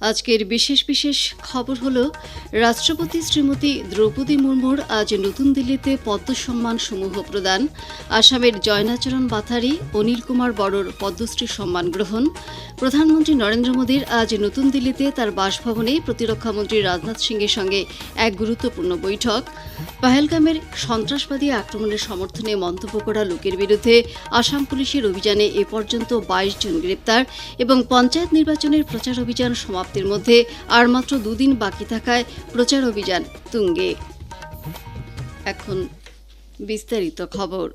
আজকের বিশেষ বিশেষ খবর হলো, রাষ্ট্রপতি শ্রীমতী দ্রৌপদী মুর্মুর আজ নতুন দিল্লিতে পদ্ম সম্মান সমূহ প্রদান। আসামের জয়নাচরণ বাথারি, অনিল কুমার বড়র পদ্মশ্রী সম্মান গ্রহণ। প্রধানমন্ত্রী নরেন্দ্র মোদীর আজ নতুন দিল্লিতে তার বাসভবনে প্রতিরক্ষামন্ত্রী রাজনাথ সিংয়ের সঙ্গে এক গুরুত্বপূর্ণ বৈঠক। পাহেলগামের সন্ত্রাসবাদী আক্রমণের সমর্থনে মন্তব্য করা লোকের বিরুদ্ধে আসাম পুলিশের অভিযানে এ পর্যন্ত বাইশ জন গ্রেপ্তার এবং পঞ্চায়েত নির্বাচনের প্রচার অভিযান সমাপ্তির মধ্যে আর মাত্র দুদিন বাকি থাকায় প্রচার অভিযান তুঙ্গে। এখন বিস্তারিত খবর।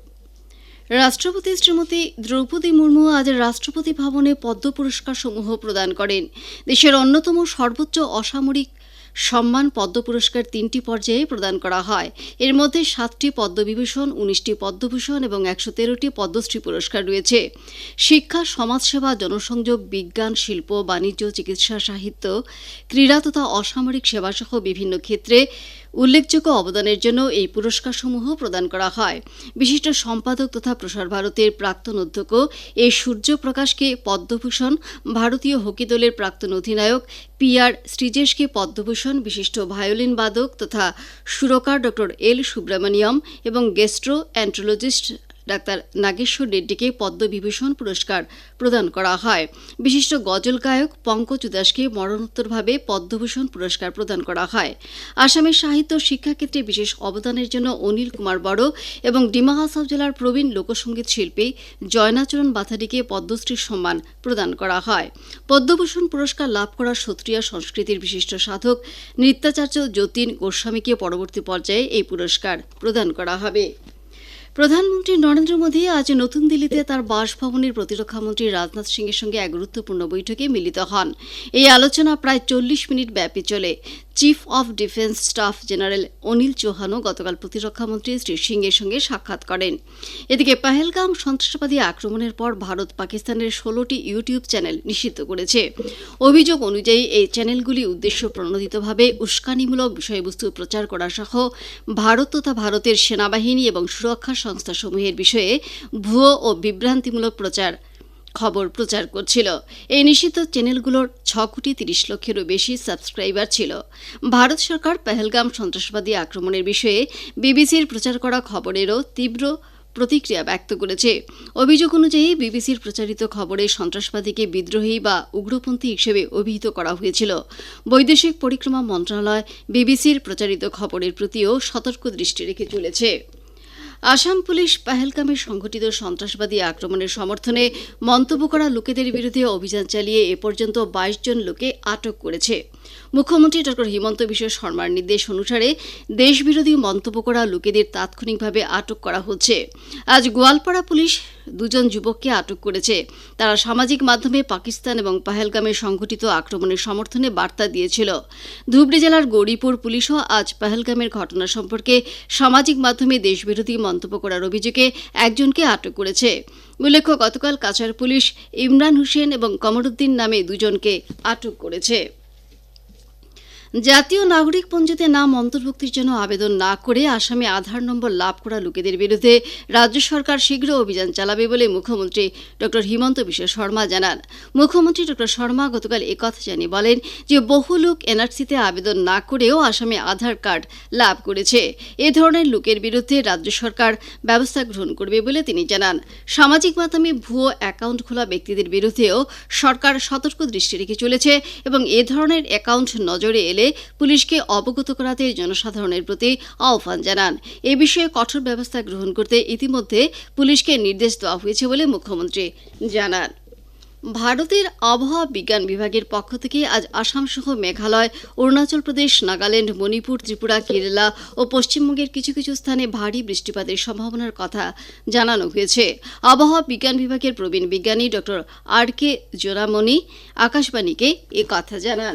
রাষ্ট্রপতি শ্রীমতী দ্রৌপদী মুর্মু আজ রাষ্ট্রপতি ভবনে পদ্ম পুরস্কার সমূহ প্রদান করেন। দেশের অন্যতম সর্বোচ্চ অসামরিক সম্মান পদ্ম পুরস্কার তিনটি পর্যায়ে প্রদান করা হয়। এর মধ্যে সাতটি পদ্মবিভূষণ, উনিশটি পদ্মভূষণ এবং একশো তেরোটি পদ্মশ্রী পুরস্কার রয়েছে। শিক্ষা, সমাজসেবা, জনসংযোগ, বিজ্ঞান, শিল্প, বাণিজ্য, চিকিৎসা, সাহিত্য, ক্রীড়া তথা অসামরিক সেবাসহ বিভিন্ন ক্ষেত্রে উল্লেখযোগ্য অবদানের জন্য এই পুরস্কারসমূহ প্রদান করা হয়। বিশিষ্ট সম্পাদক তথা প্রসার ভারতের প্রাক্তন অধ্যক্ষ এ সূর্যপ্রকাশকে পদ্মভূষণ, ভারতীয় হকি দলের প্রাক্তন অধিনায়ক পি আর শ্রীজেশকে পদ্মভূষণ, বিশিষ্ট ভায়োলিন বাদক তথা সুরকার ড এল সুব্রমণিয়ম এবং গেস্ট্রো অ্যান্ট্রোলজিস্ট ডাক্তার নাগেশ্বর রেড্ডিকে পদ্মবিভূষণ পুরস্কার প্রদান করা হয়। বিশিষ্ট গজল গায়ক পঙ্কজ উদাসকে মরণোত্তরভাবে পদ্মভূষণ পুরস্কার প্রদান করা হয়। আসামের সাহিত্য শিক্ষাক্ষেত্রে বিশেষ অবদানের জন্য অনিল কুমার বড় এবং ডিমা হাসাও জেলার প্রবীণ লোকসঙ্গীত শিল্পী জয়নাচরণ বাথারিকে পদ্মশ্রীর সম্মান প্রদান করা হয়। পদ্মভূষণ পুরস্কার লাভ করা সত্রিয়া সংস্কৃতির বিশিষ্ট সাধক নৃত্যাচার্য যতীন গোস্বামীকে পরবর্তী পর্যায়ে এই পুরস্কার প্রদান করা হবে। প্রধানমন্ত্রী নরেন্দ্র মোদী আজ নতুন দিল্লিতে তার বাসভবনের প্রতিরক্ষামন্ত্রী রাজনাথ সিংয়ের সঙ্গে এক গুরুত্বপূর্ণ বৈঠকে মিলিত হন। এই আলোচনা প্রায় চল্লিশ মিনিট ব্যাপী চলে। Chief of defence staff general Anil চৌহানও গতকাল প্রতিরক্ষামন্ত্রী শ্রী সিংয়ের সঙ্গে সাক্ষাৎ করেন। এদিকে পাহেলগাম সন্ত্রাসবাদী আক্রমণের পর ভারত পাকিস্তানের ষোলোটি ইউটিউব চ্যানেল নিষিদ্ধ করেছে। অভিযোগ অনুযায়ী এই চ্যানেলগুলি উদ্দেশ্য প্রণোদিতভাবে উস্কানিমূলক বিষয়বস্তু প্রচার করা সহ ভারত তথা ভারতের সেনাবাহিনী এবং সুরক্ষা সংস্থাসমূহের বিষয়ে ভুয়ো ও বিভ্রান্তিমূলক প্রচার খবর প্রচার করছিল। এই নিষিদ্ধ চ্যানেলগুলোর ছ কোটি তিরিশ লক্ষেরও বেশি সাবস্ক্রাইবার ছিল। ভারত সরকার পেহেলগাম সন্ত্রাসবাদী আক্রমণের বিষয়ে বিবিসির প্রচার করা খবরেরও তীব্র প্রতিক্রিয়া ব্যক্ত করেছে। অভিযোগ অনুযায়ী বিবিসির প্রচারিত খবরে সন্ত্রাসবাদীকে বিদ্রোহী বা উগ্রপন্থী হিসেবে অভিহিত করা হয়েছিল। বৈদেশিক পরিক্রমা মন্ত্রণালয় বিবিসির প্রচারিত খবরের প্রতিও সতর্ক দৃষ্টি রেখে চলেছে। আসাম পুলিশ পাহেলকামে সংঘটিত সন্ত্রাসবাদী আক্রমণের সমর্থনে মন্তব্য করা লোকেদের বিরুদ্ধে অভিযান চালিয়ে এ পর্যন্ত বাইশ জন লোকে আটক করেছে। মুখ্যমন্ত্রী ড হিমন্ত বিশ্ব শর্মার নির্দেশ অনুসারে দেশবিরোধী মন্তব্য করা লোকেদের তাৎক্ষণিকভাবে আটক করা হচ্ছে। আজ গোয়ালপাড়া পুলিশ দুজন যুবককে আটক করেছে। তারা সামাজিক মাধ্যমে পাকিস্তান এবং পাহেলগামে সংঘটিত আক্রমণের সমর্থনে বার্তা দিয়েছিল। ধুবড়ি জেলার গৌরীপুর পুলিশও আজ পাহেলগামের ঘটনা সম্পর্কে সামাজিক মাধ্যমে দেশবিরোধী মন্তব্য করার অভিযোগে একজনকে আটক করেছে। উল্লেখ্য, গতকাল কাছার পুলিশ ইমরান হোসেন এবং কমরুদ্দিন নামে দুজনকে আটক করেছে। জাতীয় নাগরিক পঞ্জিতে নাম অন্তর্ভুক্তির জন্য আবেদন না করে আসামে আধার নম্বর লাভ করা লোকেদের বিরুদ্ধে রাজ্য সরকার শীঘ্র অভিযান চালাবে বলে মুখ্যমন্ত্রী ড হিমন্ত বিশ্ব শর্মা জানান। মুখ্যমন্ত্রী ড শর্মা গতকাল একথা জানিয়ে বলেন যে, বহু লোক এনআরসিতে আবেদন না করেও আসামে আধার কার্ড লাভ করেছে। এ ধরনের লোকের বিরুদ্ধে রাজ্য সরকার ব্যবস্থা গ্রহণ করবে বলে তিনি জানান। সামাজিক মাধ্যমে ভুয়ো অ্যাকাউন্ট খোলা ব্যক্তিদের বিরুদ্ধেও সরকার সতর্ক দৃষ্টি রেখে চলেছে এবং এ ধরনের অ্যাকাউন্ট নজরে এলে পুলিশকে অবগত করাতে জনসাধারণের প্রতি আহ্বান জানান। এ বিষয়ে কঠোর ব্যবস্থা গ্রহণ করতে ইতিমধ্যে পুলিশকে নির্দেশ দেওয়া হয়েছে বলে মুখ্যমন্ত্রী জানান। ভারতের আবহাওয়া বিজ্ঞান বিভাগের পক্ষ থেকে আজ আসাম সহ মেঘালয়, অরুণাচল প্রদেশ, নাগাল্যান্ড, মণিপুর, ত্রিপুরা, কেরালা ও পশ্চিমবঙ্গের কিছু কিছু স্থানে ভারী বৃষ্টিপাতের সম্ভাবনার কথা জানানো হয়েছে। আবহাওয়া বিজ্ঞান বিভাগের প্রবীণ বিজ্ঞানী ড আর কে জোরামণি আকাশবাণীকে কথা জানান।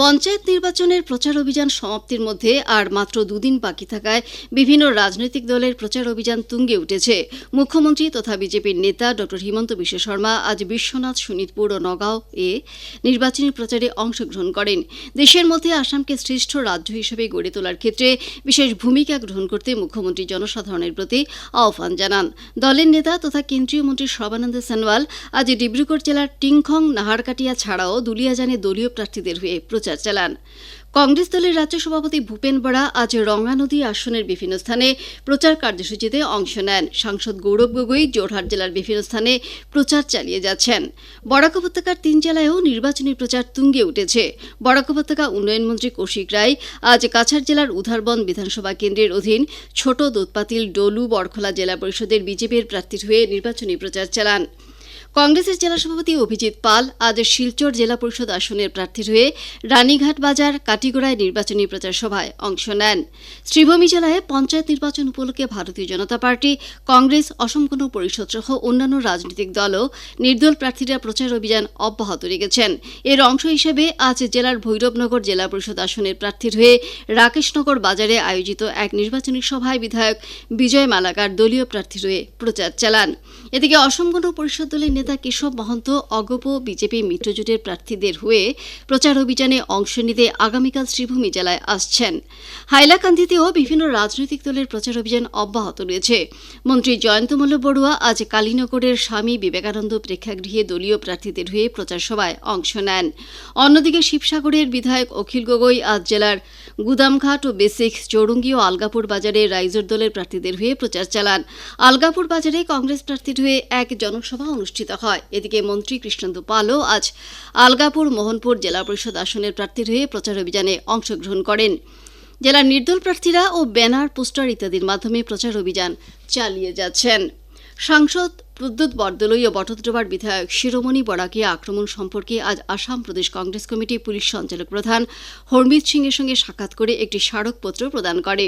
পঞ্চায়েত নির্বাচনের প্রচার অভিযান সমাপ্তির মধ্যে আর মাত্র দুদিন বাকি থাকায় বিভিন্ন রাজনৈতিক দলের প্রচার অভিযান তুঙ্গে উঠেছে। মুখ্যমন্ত্রী তথা বিজেপির নেতা ড হিমন্ত বিশ্ব শর্মা আজ বিশ্বনাথ শোনিতপুর ও নগাঁও এ নির্বাচনী প্রচারে অংশগ্রহণ করেন। দেশের মধ্যে আসামকে শ্রেষ্ঠ রাজ্য হিসেবে গড়ে তোলার ক্ষেত্রে বিশেষ ভূমিকা গ্রহণ করতে মুখ্যমন্ত্রী জনসাধারণের প্রতি আহ্বান জানান। দলের নেতা তথা কেন্দ্রীয় মন্ত্রী সর্বানন্দ সোনোয়াল আজ ডিব্রুগড় জেলার টিংখং, নাহারকাটিয়া ছাড়াও দুলিয়াজানে দলীয় প্রার্থীদের হয়ে প্রচার চালান। কংগ্রেস দলের রাজ্য সভাপতি ভূপেন বড়া আজ রঙ্গানদী আসনের বিভিন্ন স্থানে প্রচার কার্যসূচিতে অংশ নেন। সাংসদ গৌরব গগৈ জোরহাট জেলার বিভিন্ন স্থানে প্রচার চালিয়ে যাচ্ছেন। বরাক উপত্যকার তিন জেলায়ও নির্বাচনী প্রচার তুঙ্গে উঠেছে। বরাক উপত্যকা উন্নয়ন মন্ত্রী কৌশিক রায় আজ কাছাড় জেলার উধারবন বিধানসভা কেন্দ্রের অধীন ছোট দোতপাতিল ডলু বরখলা জেলা পরিষদের বিজেপির প্রার্থীর হয়ে নির্বাচনী প্রচার চালান। কংগ্রেসের জেলা সভাপতি অভিজিৎ পাল আজ শিলচর জেলা পরিষদ আসনের প্রার্থীর হয়ে রানীঘাট বাজার কাটিগড়ায় নির্বাচনী প্রচার সভায় অংশ নেন। শ্রীভূমি জেলায় পঞ্চায়েত নির্বাচন উপলক্ষে ভারতীয় জনতা পার্টি, কংগ্রেস, অসম গণ পরিষদ সহ অন্যান্য রাজনৈতিক দলও নির্দল প্রার্থীরা প্রচার অভিযান অব্যাহত রেখেছেন। এর অংশ হিসেবে আজ জেলার ভৈরবনগর জেলা পরিষদ আসনের প্রার্থীর হয়ে রাকেশনগর বাজারে আয়োজিত এক নির্বাচনী সভায় বিধায়ক বিজয় মালাকার দলীয় প্রার্থীর হয়ে প্রচার চালান। এদিকে অসম গণ পরিষদ দলের নেতা কেশব মহন্ত অগপ বিজেপি মিত্রজোটের প্রার্থীদের হয়ে প্রচার অভিযানে অংশ নিতে আগামীকাল শ্রীভূমি জেলায় আসছেন। হাইলাকান্দিতেও বিভিন্ন রাজনৈতিক দলের প্রচার অভিযান অব্যাহত রয়েছে। মন্ত্রী জয়ন্ত মল্ল বড়ুয়া আজ কালীনগরের স্বামী বিবেকানন্দ প্রেক্ষাগৃহে দলীয় প্রার্থীদের হয়ে প্রচার সভায় অংশ নেন। অন্যদিকে শিবসাগরের বিধায়ক অখিল গগৈ আজ জেলার গুদামঘাট ও বেসিক, চৌরঙ্গি ও আলগাপুর বাজারে রাইজোর দলের প্রার্থীদের হয়ে প্রচার চালান। আলগাপুর বাজারে কংগ্রেস প্রার্থীর হয়ে এক জনসভা অনুষ্ঠিত হয়। এদিকে মন্ত্রী কৃষ্ণেন্দু পালও আজ আলগাপুর মোহনপুর জেলা পরিষদ আসনের প্রার্থীর হয়ে প্রচার অভিযানে অংশগ্রহণ করেন। জেলার নির্দল প্রার্থীরা ও ব্যানার, পোস্টার ইত্যাদির মাধ্যমে প্রচার অভিযান চালিয়ে যাচ্ছেন। সাংসদ প্রদ্যুৎ বরদলৈ ও বটদ্রবার বিধায়ক শিরোমণি বরাকে আক্রমণ সম্পর্কে আজ Assam Pradesh Congress committee police সঞ্চালক প্রধান হরমিত সিংয়ের সঙ্গে সাক্ষাৎ করে একটি স্মারকপত্র প্রদান করে।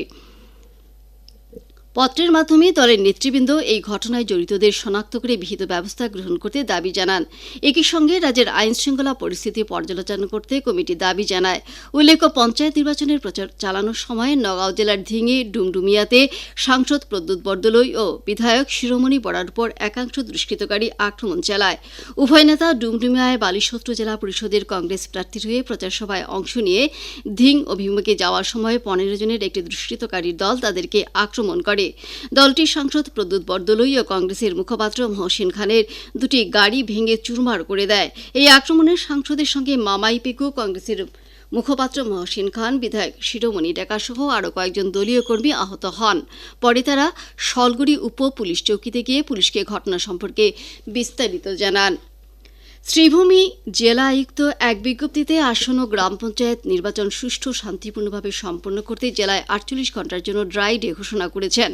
পত্রের মাধ্যমে দলের নেতৃবৃন্দ এই ঘটনায় জড়িতদের শনাক্ত করে বিহিত ব্যবস্থা গ্রহণ করতে দাবি জানান। একই সঙ্গে রাজ্যের আইন শৃঙ্খলা পরিস্থিতি পর্যালোচনা করতে কমিটি দাবি জানায়। উল্লেখ্য, পঞ্চায়েত নির্বাচনের প্রচার চালানোর সময় নগাঁও জেলার ধিঙে ডুমডুমিয়াতে সাংসদ প্রদ্যুৎ বরদলৈ ও বিধায়ক শিরোমণি বড়ার উপর একাংশ দুষ্কৃতকারী আক্রমণ চালায়। উভয় নেতা ডুমডুমিয়ায় বালিশত্র জেলা পরিষদের কংগ্রেস প্রার্থীর হয়ে প্রচার সভায় অংশ নিয়ে ধিং অভিমুখে যাওয়ার সময় পনেরো জনের একটি দুষ্কৃতকারীর দল তাদেরকে আক্রমণ করে। দলটির সাংসদ প্রদ্যুৎ বরদলৈ ও কংগ্রেসের মুখপাত্র মহসিন খানের দুটি গাড়ি ভেঙে চুরমার করে দেয়। এই আক্রমণে সাংসদের সঙ্গে মামাই পেকু কংগ্রেসের মুখপাত্র মহসিন খান, বিধায়ক শিরোমণি সহ আরও কয়েকজন দলীয় কর্মী আহত হন। পরে তারা সলগুড়ি উপ পুলিশ চৌকিতে গিয়ে পুলিশকে ঘটনা সম্পর্কে বিস্তারিত জানান। শ্রীভূমি জেলা আয়ুক্ত এক বিজ্ঞপ্তিতে আসন্ন গ্রাম পঞ্চায়েত নির্বাচন সুষ্ঠু, শান্তিপূর্ণভাবে সম্পন্ন করতে জেলায় আটচল্লিশ ঘণ্টার জন্য ড্রাই ডে ঘোষণা করেছেন।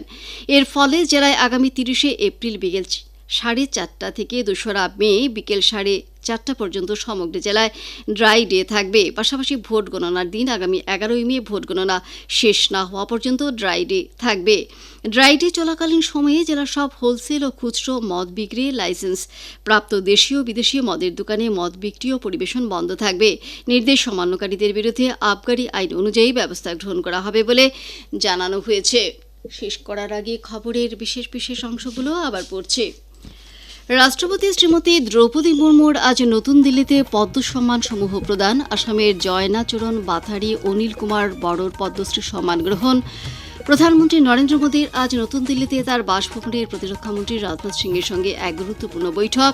এর ফলে জেলায় আগামী তিরিশে এপ্রিল বিকেল সাড়ে চারটা থেকে দোসরা মে বিকেল সাড়ে চারটা পর্যন্ত সমগ্র জেলায় ড্রাই ডে থাকবে। পাশাপাশি ভোট গণনার দিন আগামী এগারোই মে ভোট গণনা শেষ না হওয়া পর্যন্ত ড্রাই ডে থাকবে। ড্রাই ডে চলাকালীন সময়ে জেলার সব হোলসেল ও খুচরো মদ বিক্রি লাইসেন্স, প্রাপ্ত দেশীয় বিদেশি মদের দোকানে মদ বিক্রি ও পরিবেশন বন্ধ থাকবে। নির্দেশ অমান্যকারীদের বিরুদ্ধে আবগারি আইন অনুযায়ী ব্যবস্থা গ্রহণ করা হবে বলে জানানো হয়েছে। শেষ করার আগে খবরের বিশেষ বিশেষ অংশগুলো আবার পড়ছে। রাষ্ট্রপতি শ্রীমতী দ্রৌপদী মুর্মুর আজ নতুন দিল্লিতে পদ্ম সম্মান সমূহ প্রদান। আসামের জয়নাচরণ বাথারি, অনিল কুমার বড়র পদ্মশ্রী সম্মান গ্রহণ। প্রধানমন্ত্রী নরেন্দ্র মোদীর আজ নতুন দিল্লিতে তার বাসভবনের প্রতিরক্ষামন্ত্রী রাজনাথ সিংয়ের সঙ্গে এক গুরুত্বপূর্ণ বৈঠক।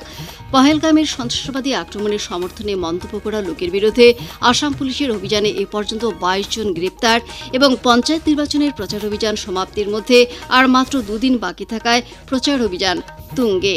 পহেলগামের সন্ত্রাসবাদী আক্রমণের সমর্থনে মন্তব্য করা লোকের বিরুদ্ধে আসাম পুলিশের অভিযানে এ পর্যন্ত বাইশ জন গ্রেপ্তার এবং পঞ্চায়েত নির্বাচনের প্রচার অভিযান সমাপ্তির মধ্যে আর মাত্র দুদিন বাকি থাকায় প্রচার অভিযান তুঙ্গে।